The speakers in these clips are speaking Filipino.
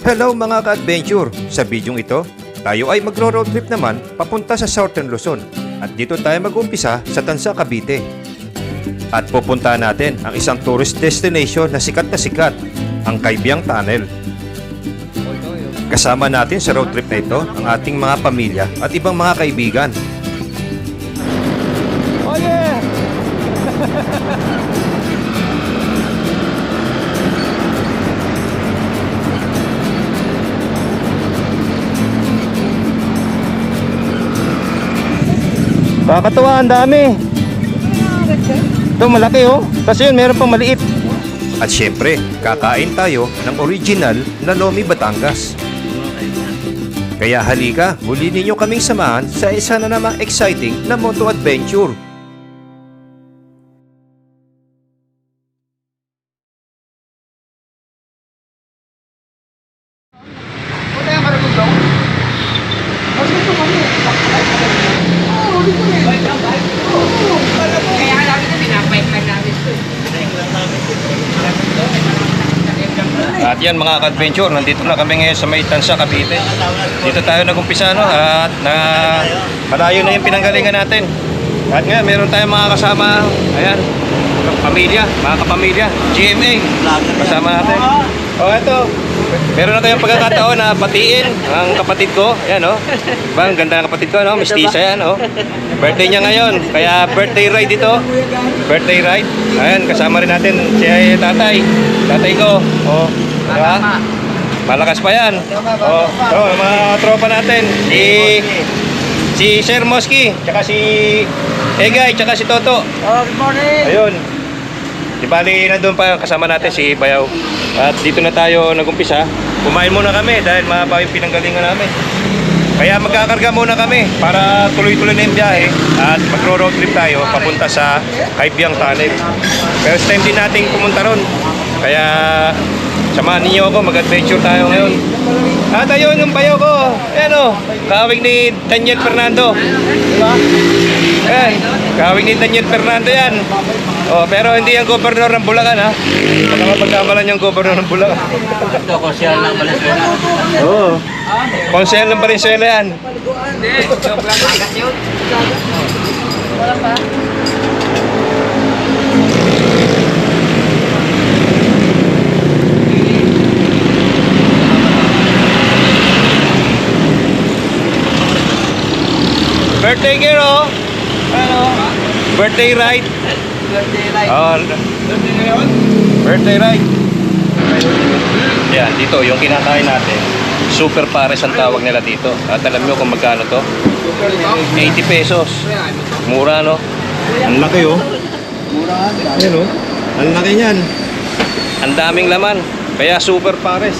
Hello mga ka-adventure! Sa bidyong ito, tayo ay magro-road trip naman papunta sa Southern Luzon at dito tayo mag-umpisa sa Tansa, Cavite. At pupuntahan natin ang isang tourist destination na sikat na sikat, ang Kaibiyang Tunnel. Kasama natin sa road trip na ito ang ating mga pamilya at ibang mga kaibigan. Kakatuwa, ang dami. Ito malaki oh. Kasi yun, meron pang maliit. At syempre, kakain tayo ng original na Lomi Batangas. Kaya halika, muli ninyo kaming samahan sa isa na namang exciting na moto adventure. At yan mga ka-adventure, nandito na kami ngayon sa may Tansa, Cavite. Dito tayo nagumpisa no, at na malayo na yung pinanggalingan natin. At nga, meron tayong mga kasama, ayan, pamilya, mga kapamilya, GMA, kasama natin. O oh, ito, meron na tayong pagkakataon na batiin ang kapatid ko, ayan o. Diba, ang ganda ng kapatid ko, no? mistisa yan o. Birthday niya ngayon, kaya birthday ride ito. Birthday ride. Ayan, kasama rin natin si tatay. Tatay ko. O, diba? Malakas pa yan. O, oh, mga tropa natin. Si si Sir Moski, tsaka si Egay, tsaka si Toto. Oh, good morning! Ayun. Di bali na doon pa kasama natin si Bayaw. At dito na tayo nagumpisa. Kumain muna kami dahil mahaba yung pinanggalingan namin. Kaya magkakarga muna kami para tuloy-tuloy na yung biyahe at magro-road trip tayo papunta sa Kaibiyang Tunnel. First time din nating pumunta ron. Kaya samahan ninyo ako, mag-adventure tayo ngayon. At ayun yung bayaw ko. Ayan o, kawig ni Daniel Fernando. Diba? Ayan, kawig ni Daniel Fernando yan. Oh, pero hindi yung gobernador ng Bulacan ha. Baka mapagkamalan yung gobernador ng Bulacan. Ito ko siya lang Valenzuela. Oo. Oh. Konsehal ng Valenzuela yan. Hindi, agad yun. Wala pa. Birthday girl. Ano? Birthday ride. Birthday light. Oh, birthday ride. Yan, dito yung kinakain natin. Super pares ang tawag nila dito. At alam nyo kung magkano to? 80 pesos. Mura no? Ang laki oh. Mura. Yan oh. Ang laki niyan. Ang daming laman. Kaya super pares.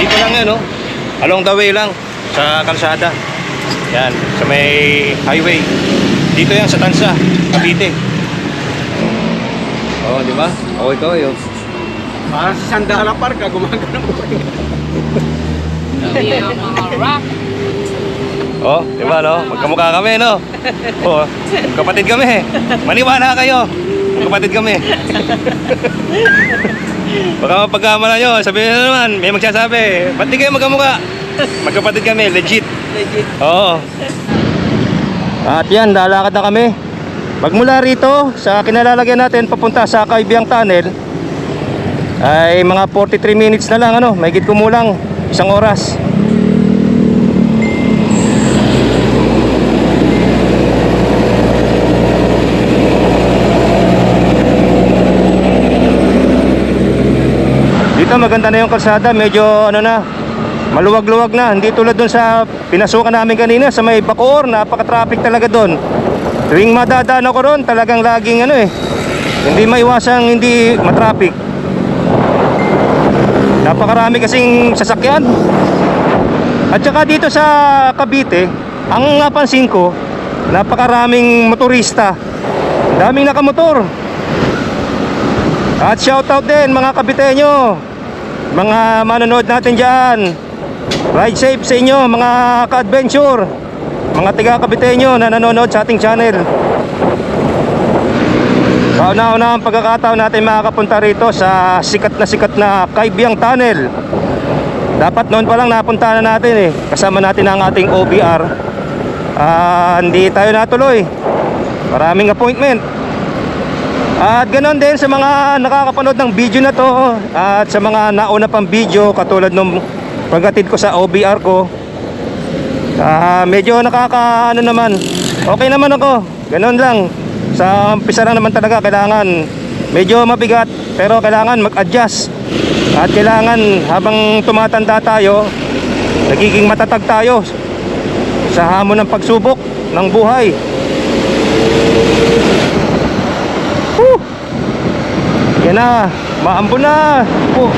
Dito lang yan oh. Along the way lang. Sa kalsada. Yan. Sa may highway. Dito yan sa Tansa. Cavite. Oh, di ba? Okay ko yun. Para sa Sandala Park, ah, gumagano po. Oh, di ba no? Magkamukha kami no? Oh, kapatid kami. Maniwala kayo. Kapatid kami. Baka mapagkamala nyo, sabihin nyo naman, may magsasabi, ba't di kayo magkamukha? Magkapatid kami, legit. Legit. Oo. At yan, lalakad na kami. Magmula rito, sa kinalalagyan natin, papunta sa Kaibiyang Tunnel, ay mga 43 minutes na lang, ano, may kumulang, isang oras. Dito maganda na yung kalsada, medyo ano na, maluwag-luwag na. Hindi tulad dun sa pinasukan namin kanina sa may Bacoor, napaka-traffic talaga doon. Tuwing madadaan ako ron, talagang laging ano eh, hindi maiwasang hindi matraffic. Napakarami kasing sasakyan. At saka dito sa Cavite, ang napansin ko, napakaraming motorista. Daming nakamotor. At shoutout din mga Caviteño, mga manonood natin dyan. Ride safe sa inyo mga ka-adventure, mga tiga Caviteño na nanonood sa ating channel. Kauna-una ang pagkakataon natin makakapunta rito sa sikat na sikat na Kaibiyang Tunnel. Dapat noon pa lang napunta na natin eh. Kasama natin ang ating OBR. Ah, hindi tayo natuloy. Maraming appointment. At ganoon din sa mga nakakapanood ng video na to at sa mga nauna pang video katulad nung pagkatid ko sa OBR ko. Ah, medyo nakaka ano naman. Okay naman ako. Ganoon lang. Sa umpisa lang naman talaga kailangan medyo mabigat pero kailangan mag-adjust. At kailangan habang tumatanda tayo, nagiging matatag tayo sa hamon ng pagsubok ng buhay. Whew! Yan na, maambon na. Oh.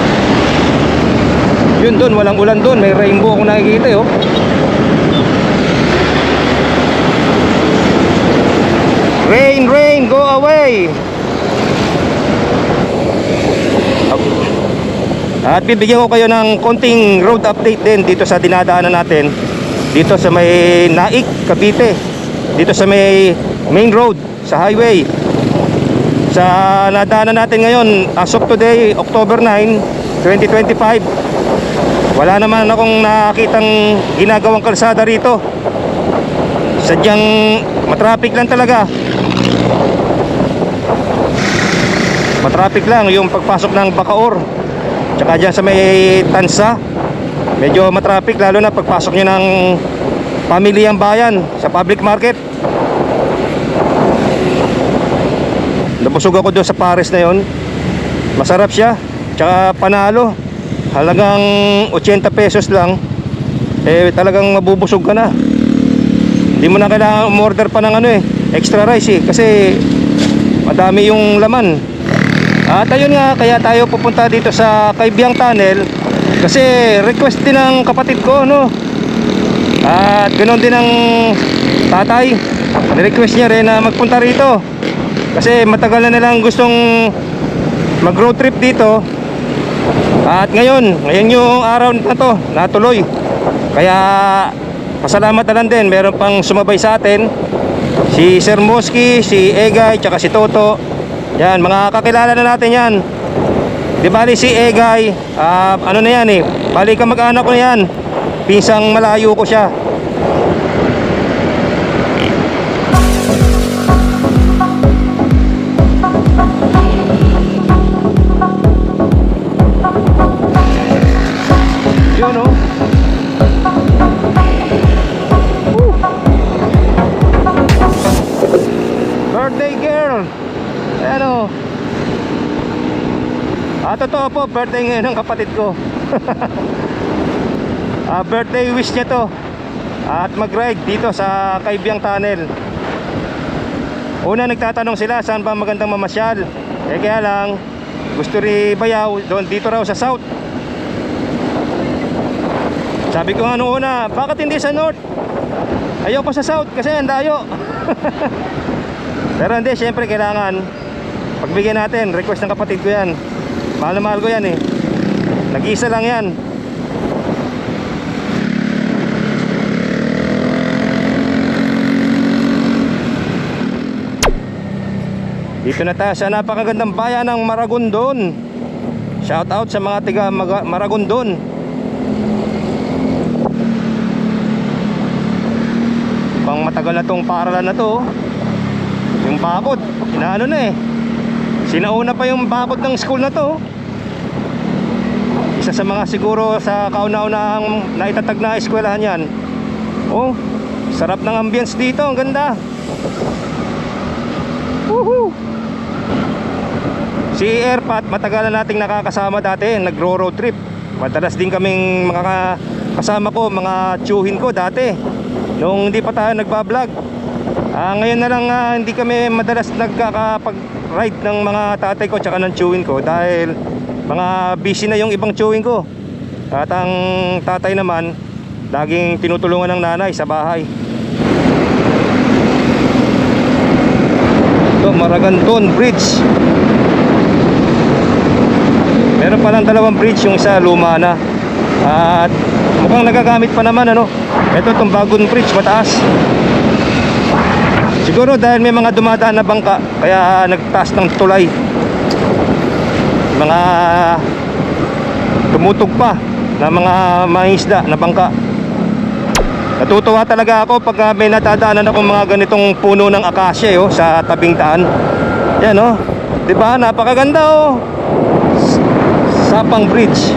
Yun doon, walang ulan doon. May rainbow akong nakikita eh, oh. Rain, rain, go away. At bibigyan ko kayo ng konting road update din dito sa dinadaanan natin. Dito sa may Naik, Cavite. Dito sa may main road, sa highway. Sa nadaanan natin ngayon, as of today, October 9, 2025. Wala naman akong nakitang ginagawang kalsada rito. Sadyang matraffic lang talaga. Matraffic lang yung pagpasok ng Bacaor. Tsaka dyan sa may Tansa. Medyo matraffic lalo na pagpasok nyo ng pamilyang bayan sa public market. Nabusog ako doon sa Paris na yon. Masarap siya. Tsaka panalo. Halagang 80 pesos lang. Eh talagang mabubusog ka na. Hindi mo na kailangan umorder pa ng ano eh, extra rice eh kasi madami yung laman. At ayun nga, kaya tayo pupunta dito sa Kaibiyang Tunnel kasi request din ng kapatid ko, no? At ganoon din ng tatay. Request niya rin na magpunta rito. Kasi matagal na nilang gustong mag road trip dito. At ngayon, ngayon yung araw na to, natuloy. Kaya pasalamat na lang din, meron pang sumabay sa atin. Si Sir Moski, si Egay, tsaka si Toto. Yan, mga kakilala na natin yan. Di bali si Egay, ah, ano na yan eh, bali ka mag-anak ko na yan. Pinsang malayo ko siya. Po, birthday ngayon ng kapatid ko. ah, birthday wish niya to. At mag-ride dito sa Kaibiyang Tunnel. Una nagtatanong sila saan ba magandang mamasyal. Eh kaya lang, gusto rin bayaw doon dito raw sa south. Sabi ko nga nung una, bakit hindi sa north? Pa sa south kasi ang dayo. Pero hindi, syempre kailangan pagbigyan natin, request ng kapatid ko yan. Mahal na mahal ko yan eh. Nag-iisa lang yan. Dito na tayo sa napakagandang bayan ng Maragondon. Shout out sa mga tiga Maragondon. Pang matagal na tong paaralan na to. oh. Yung bakod, inaano na eh. Sinauna pa yung bakod ng school na to. Isa sa mga siguro sa kauna-unahang naitatag na eskwelahan yan. Oh, sarap ng ambience dito, ang ganda. Woohoo! Si Airpat, matagal na nating nakakasama dati, nagro-road trip. Madalas din kaming mga kasama ko, mga tsuhin ko dati. Nung hindi pa tayo nagbablog. Ah, ngayon na lang ah, hindi kami madalas nagkakapag-ride ng mga tatay ko tsaka ng tsuhin ko dahil mga busy na yung ibang tsuhin ko. At ang tatay naman, laging tinutulungan ng nanay sa bahay. Ito, Maraganton Bridge. Meron pa lang dalawang bridge, yung isa luma na. At mukhang nagagamit pa naman ano. Ito itong bagong bridge, mataas. Siguro dahil may mga dumadaan na bangka, kaya nagtaas ng tulay. Mga tumutog pa na mga mangisda na bangka. Natutuwa talaga ako pag ah, may natadaanan akong mga ganitong puno ng akasya oh, sa tabing daan. Yan oh. 'Di ba? Napakaganda oh. Sapang Bridge.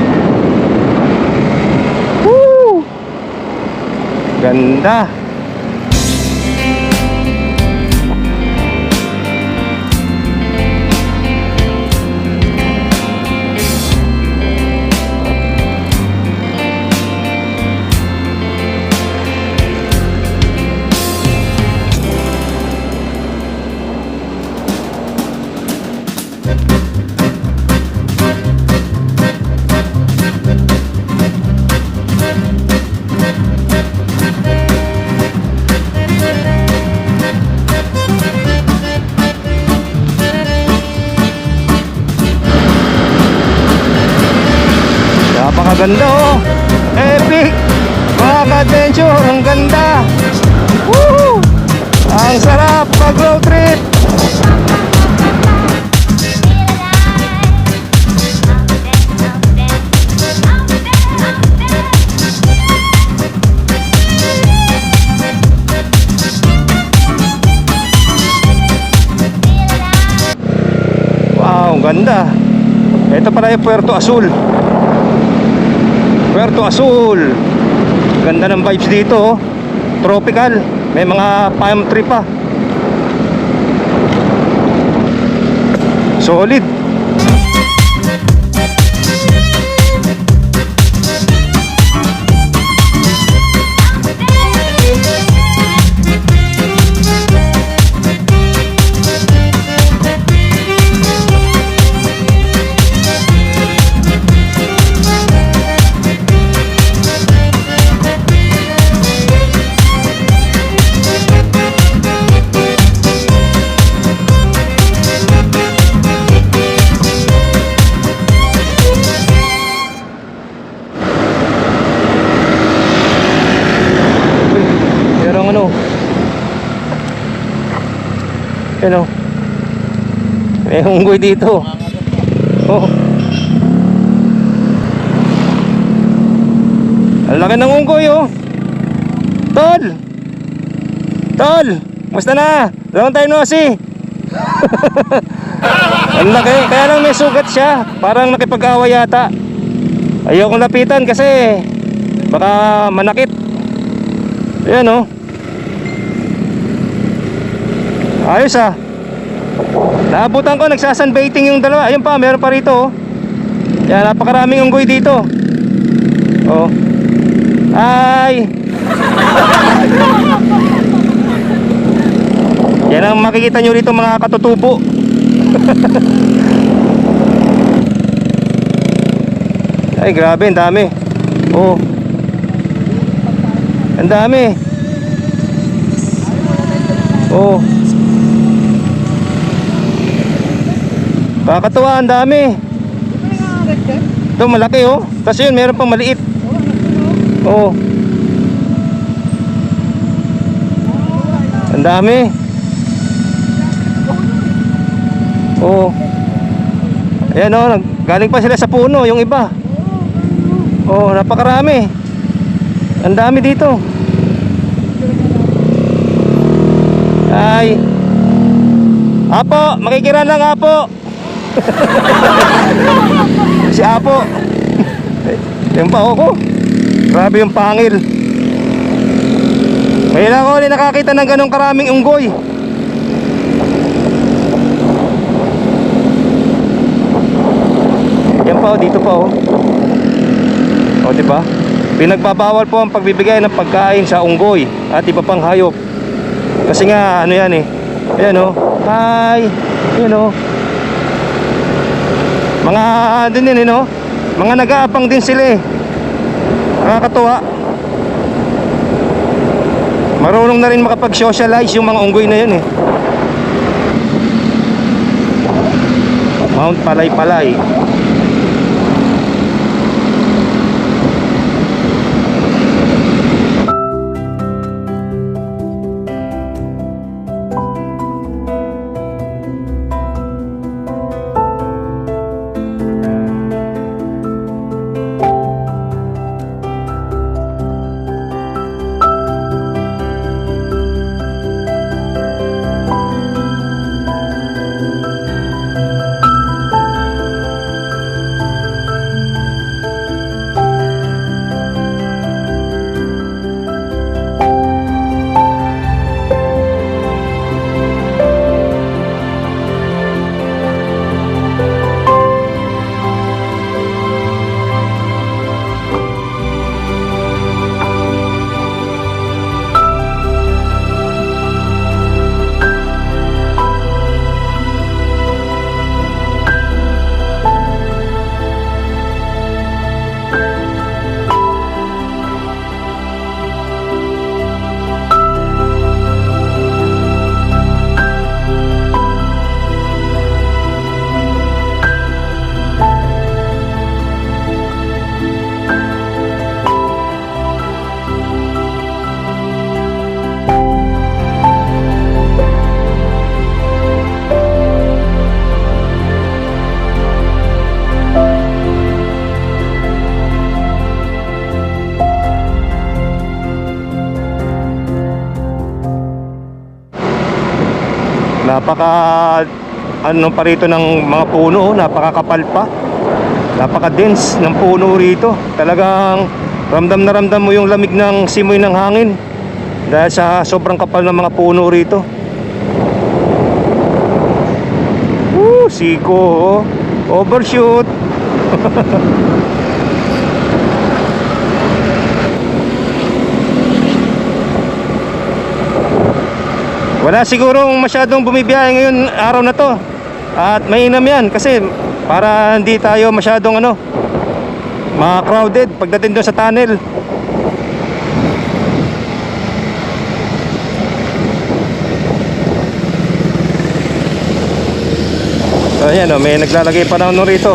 Woo! Ganda. Pala yung Puerto Azul. Puerto Azul. Ganda ng vibes dito. oh. Tropical. May mga palm tree pa. Solid. Ano? May unggoy dito. Oh. Ang laki ng unggoy oh. Tol! Tol! Musta na? Long time no see. Ang laki. Kaya lang may sugat siya. Parang nakipag-away yata. Ayokong lapitan kasi baka manakit. Ayan oh. Ayos ah. Naabutan ko, nagsasunbaiting yung dalawa. Ayun pa, meron pa rito oh. Yan, napakaraming unggoy dito. Oh. Ay! Yan ang makikita nyo rito mga katutubo. Ay, grabe, ang dami. Oh. Ang dami. Oh. Kakatuwa, ang dami. Ito malaki oh. Tapos yun, meron pang maliit. Oh. Ang dami. Oh. Ayan oh, galing pa sila sa puno, yung iba. Oh, napakarami. Ang dami dito. Ay. Apo, makikiran lang Apo. si Apo. Yung pa ako. Grabe yung pangil. Ngayon ako ulit nakakita ng ganong karaming unggoy. Yan pa dito pa oh. O, di ba? Pinagbabawal po ang pagbibigay ng pagkain sa unggoy at iba pang hayop. Kasi nga, ano yan eh. Ayan oh. Hi. Ayan oh. Mga din yun eh, no? Mga nag-aabang din sila eh. Nakakatuwa. Marunong na rin makapag-socialize yung mga unggoy na yun eh. Mount Palay-Palay. Napaka ano pa rito ng mga puno, napakakapal pa. Napaka-dense ng puno rito. Talagang ramdam na ramdam mo yung lamig ng simoy ng hangin dahil sa sobrang kapal ng mga puno rito. Woo, siko, oh. overshoot. Wala sigurong masyadong bumibiyahe ngayon araw na to. At mainam yan kasi para hindi tayo masyadong ano, ma-crowded pagdating doon sa tunnel. So ayan o, may naglalagay pa na ano rito.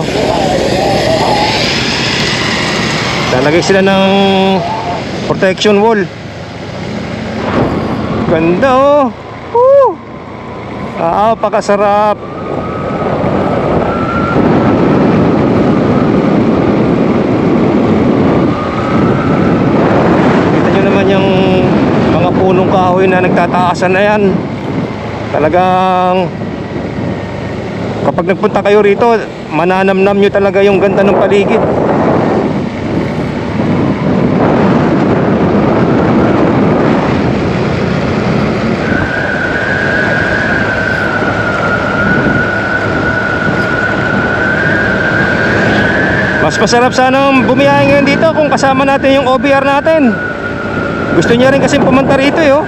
Lalagay sila ng protection wall. Ganda oh. Ah, pakasarap. Kita nyo naman yung mga punong kahoy na nagtataasan na yan. Talagang kapag nagpunta kayo rito, mananamnam nyo talaga yung ganda ng paligid. Mas masarap sanang bumiyahe ngayon dito kung kasama natin yung OBR natin. Gusto niya rin kasi pumunta rito eh, oh.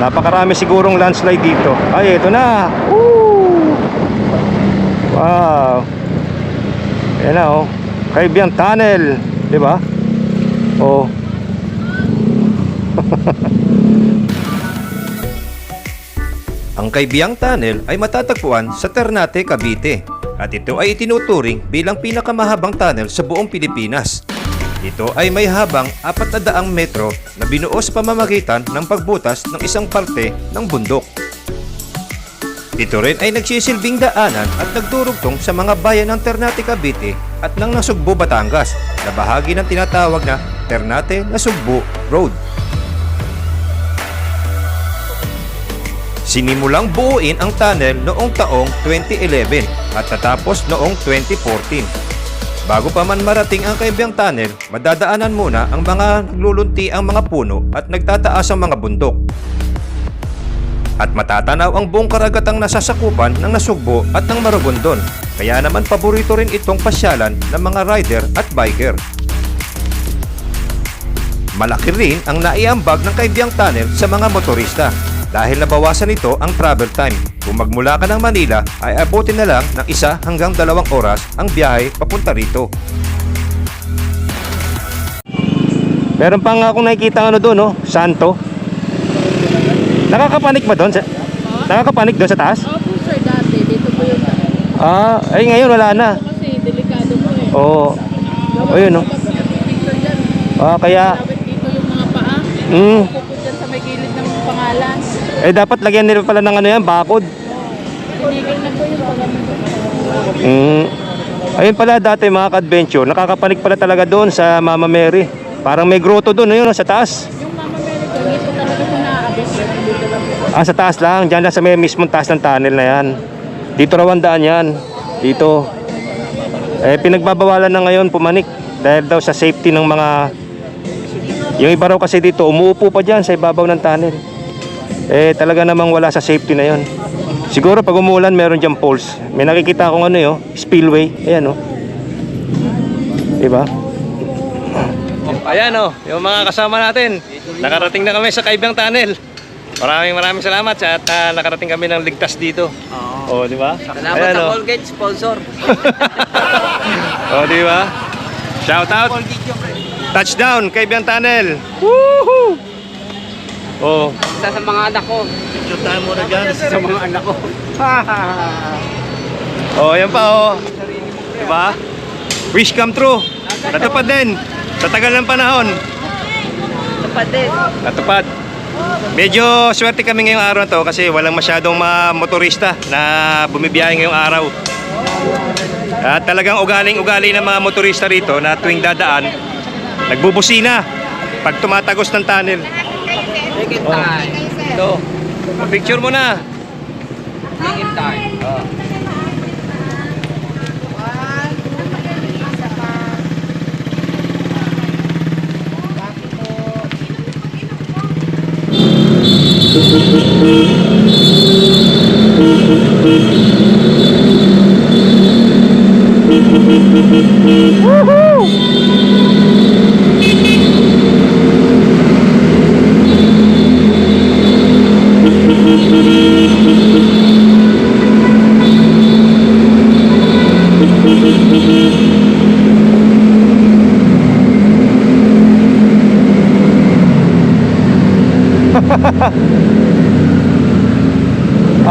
Napakarami sigurong landslide dito. Ay, ito na. Woo! Wow. Ayan na, oh. Kaibiang Tunnel. Di ba? Oh. Kaibiyang Tunnel ay matatagpuan sa Ternate, Cavite at ito ay itinuturing bilang pinakamahabang tunnel sa buong Pilipinas. Ito ay may habang 400 metro na binuo sa pamamagitan ng pagbutas ng isang parte ng bundok. Ito rin ay nagsisilbing daanan at nagdurugtong sa mga bayan ng Ternate, Cavite at ng Nasugbo, Batangas na bahagi ng tinatawag na Ternate Nasugbo Road. Sinimulang buuin ang tunnel noong taong 2011 at natapos noong 2014. Bago pa man marating ang kaibiyang tunnel, madadaanan muna ang mga naglulunti ang mga puno at nagtataas ang mga bundok. At matatanaw ang buong karagatang nasasakupan ng Nasugbo at ng Maragondon. Kaya naman paborito rin itong pasyalan ng mga rider at biker. Malaki rin ang naiambag ng kaibiyang tunnel sa mga motorista dahil nabawasan nito ang travel time. Kung magmula ka ng Manila ay abutin na lang ng isa hanggang dalawang oras ang biyahe papunta rito. Meron pa nga akong nakikita ano doon, no? Santo. Nakakapanik ba doon? Sa, nakakapanik doon sa taas? Opo sir, dati. Dito po yung Ah, ay ngayon wala na. kasi delikado po eh. Oo. Oh, yun, no? Ah, kaya, dito yung mga paa. mm, eh dapat lagyan nila pala ng ano yan, bakod. Mm. Ayun pala dati mga ka-adventure, nakakapanik pala talaga doon sa Mama Mary. Parang may grotto doon, ayun, sa taas. Yung Mama Mary dito talaga lang po. Ah, sa taas lang, dyan lang sa may mismong taas ng tunnel na yan. Dito raw ang daan yan. Dito. Eh, pinagbabawalan na ngayon pumanik. Dahil daw sa safety ng mga... Yung iba raw kasi dito, umuupo pa dyan sa ibabaw ng tunnel. Eh, talaga namang wala sa safety na yon. Siguro pag umulan, meron dyan poles. May nakikita akong ano yun, spillway. Ayan oh. Diba? Ayan o, yung mga kasama natin. Nakarating na kami sa Kaibiyang Tunnel. Maraming maraming salamat sa at ah, nakarating kami ng ligtas dito. Oo, di ba? Salamat Ayan, sa oh. Colgate sponsor. Oo, di ba? Shout out. Touchdown, Kaibiyang Tunnel. Woohoo! Oh, Isa sa mga anak ko. Picture tayo muna dyan. Sa mga anak ko. oh, yan pa oh. Di ba? Wish come true. Natupad din. Sa tagal ng panahon. Tapat din. Natupad. Medyo swerte kami ngayong araw na to kasi walang masyadong mga motorista na bumibiyahe ngayong araw. At talagang ugaling-ugali ng mga motorista rito na tuwing dadaan, nagbubusina pag tumatagos ng tunnel. Second time. Ito. Picture mo na. Second time.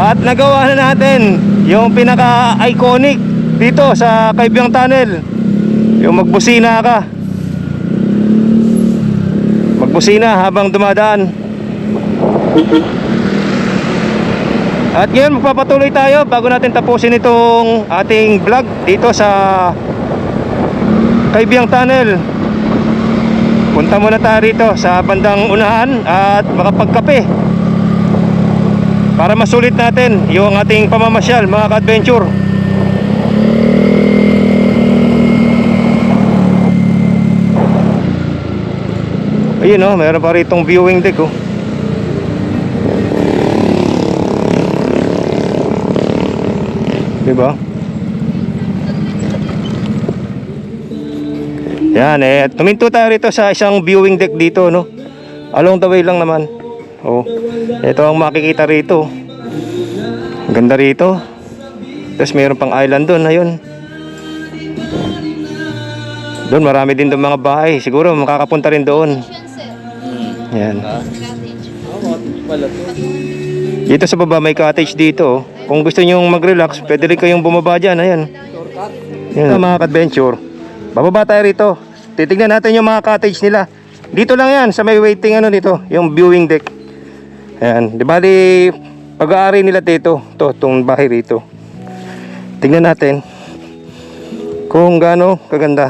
At nagawa na natin yung pinaka-iconic dito sa Kaibyang Tunnel. Yung magbusina ka. Magbusina habang dumadaan. At ngayon magpapatuloy tayo bago natin tapusin itong ating vlog dito sa Kaibyang Tunnel. Punta muna tayo rito sa bandang unahan at makapagkape para masulit natin yung ating pamamasyal mga ka-adventure. Ayun oh, meron pa ritong viewing deck oh. diba? Yan eh tuminto tayo rito sa isang viewing deck dito no? Along the way lang naman Oh, ito ang makikita rito. Ganda rito. Tapos mayroon pang island doon, ayun. Doon marami din doon mga bahay. Siguro makakapunta rin doon. Yan. Dito sa baba may cottage dito. Kung gusto niyo mag-relax, pwede rin kayong bumaba diyan, ayan. Yan mga adventure. Bababa tayo rito. Titignan natin yung mga cottage nila. Dito lang yan, sa may waiting ano dito, yung viewing deck. Ayan, di bali pag-aari nila dito, to, tong bahay rito. Tingnan natin kung gaano kaganda.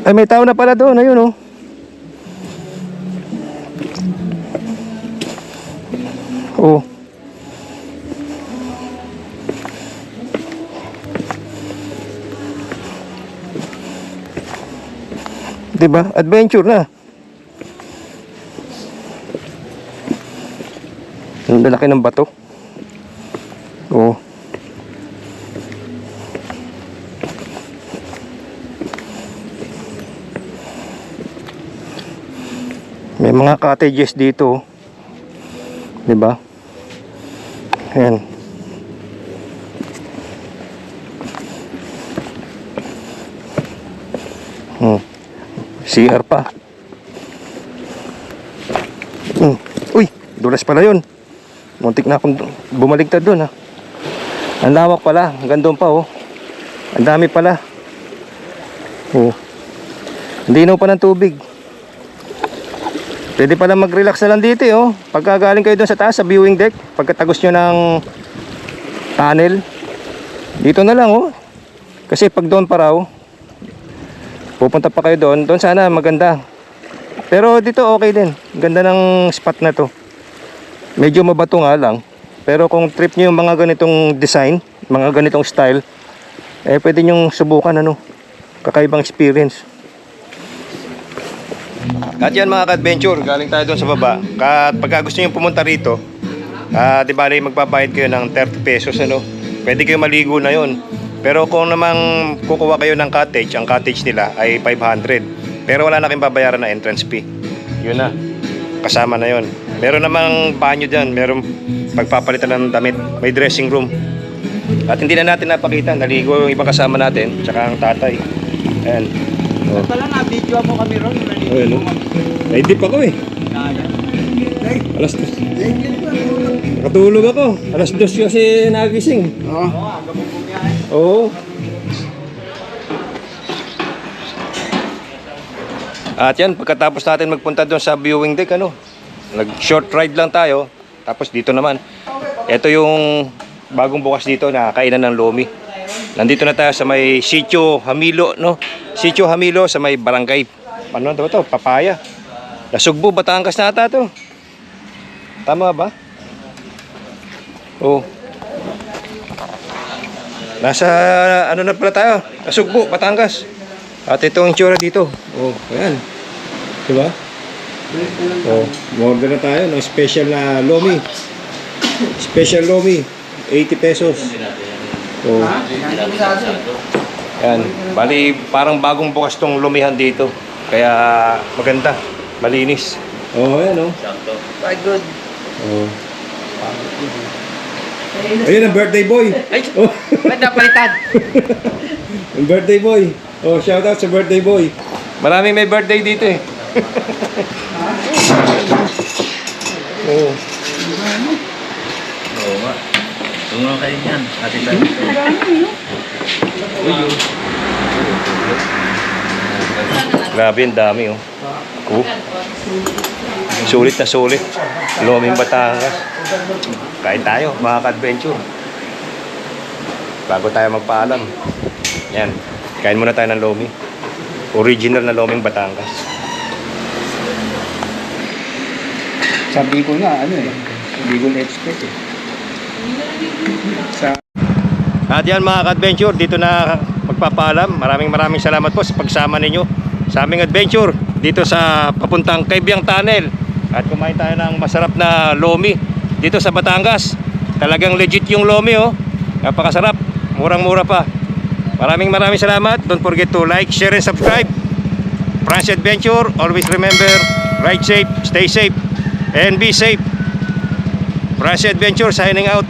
Ay, may tao na pala doon, ayun oh. Oh. Diba? Adventure na. Ang lalaki ng bato. Oo. May mga cottages dito. 'Di ba? Ayan. Hmm. CR pa. Hmm. Uy, dulas pala 'yon. Muntik na akong bumaligtad doon ha. Ang lawak pala, hanggang doon pa oh. Ang dami pala. Oh. Hindi pa ng tubig. Pwede pala mag-relax na lang dito eh, oh. Pagka galing kayo doon sa taas sa viewing deck, pagkatagos nyo ng tunnel, dito na lang oh. Kasi pag doon pa raw, pupunta pa kayo doon, doon sana maganda. Pero dito okay din. Ganda ng spot na to. Medyo mabato nga lang. Pero kung trip nyo yung mga ganitong design, mga ganitong style, eh pwede nyong subukan ano, kakaibang experience. At yan mga ka-adventure, galing tayo doon sa baba. At pagka gusto nyo pumunta rito, ah, di bali magbabayad kayo ng 30 pesos ano. Pwede kayo maligo na yon. Pero kung namang kukuha kayo ng cottage, ang cottage nila ay 500. Pero wala na kayong babayaran na entrance fee. Yun na. Kasama na yon. Meron namang banyo dyan, meron pagpapalitan ng damit, may dressing room. At hindi na natin napakita, naligo yung ibang kasama natin, tsaka ang tatay. Ayan. Oh. Pala na, video mo kami ron. Ayun, no? Naidip ako eh. Alas dos. Nakatulog ako. Alas dos kasi nagising. Oo. Oo. At yan, pagkatapos natin magpunta doon sa viewing deck, ano, nag-short ride lang tayo. Tapos dito naman, ito yung bagong bukas dito na kainan ng lomi. Nandito na tayo sa may Sitio Hamilo, no? Sitio Hamilo sa may barangay. Ano daw to? Papaya. Nasugbo, Batangas na ata to. Tama ba? Oo. Nasa ano na pala tayo? Nasugbo, Batangas. At ito ang tsura dito. Oh, ayan. Diba? Oh, order na tayo ng special na lomi. Special lomi, 80 pesos. Oh. Ayan, bali parang bagong bukas tong lumihan dito. Kaya maganda, malinis. Oh, ayan oh. Quite good. Oh. Ayun ang birthday boy. Ay! Oh, Ba't napalitan? ang birthday boy. Oh, shout out sa birthday boy. Maraming may birthday dito eh. oh. Oo nga. Tungo kayo yan. Atin tayo. Grabe, ang dami oh. Oh. Sulit na sulit. Loming Batangas. Kain tayo, mga ka-adventure. Bago tayo magpaalam. Yan. Kain muna tayo ng lomi. Original na loming Batangas. Sabi ko nga, ano eh. Bicol Express eh. Sa At yan mga ka-adventure, dito na magpapaalam. Maraming maraming salamat po sa pagsama ninyo sa aming adventure dito sa papuntang Kaibiyang Tunnel. At kumain tayo ng masarap na lomi dito sa Batangas. Talagang legit yung lomi oh. Napakasarap. Murang-mura pa. Maraming maraming salamat. Don't forget to like, share, and subscribe. France Adventure, always remember, ride safe, stay safe, and be safe. France Adventure signing out.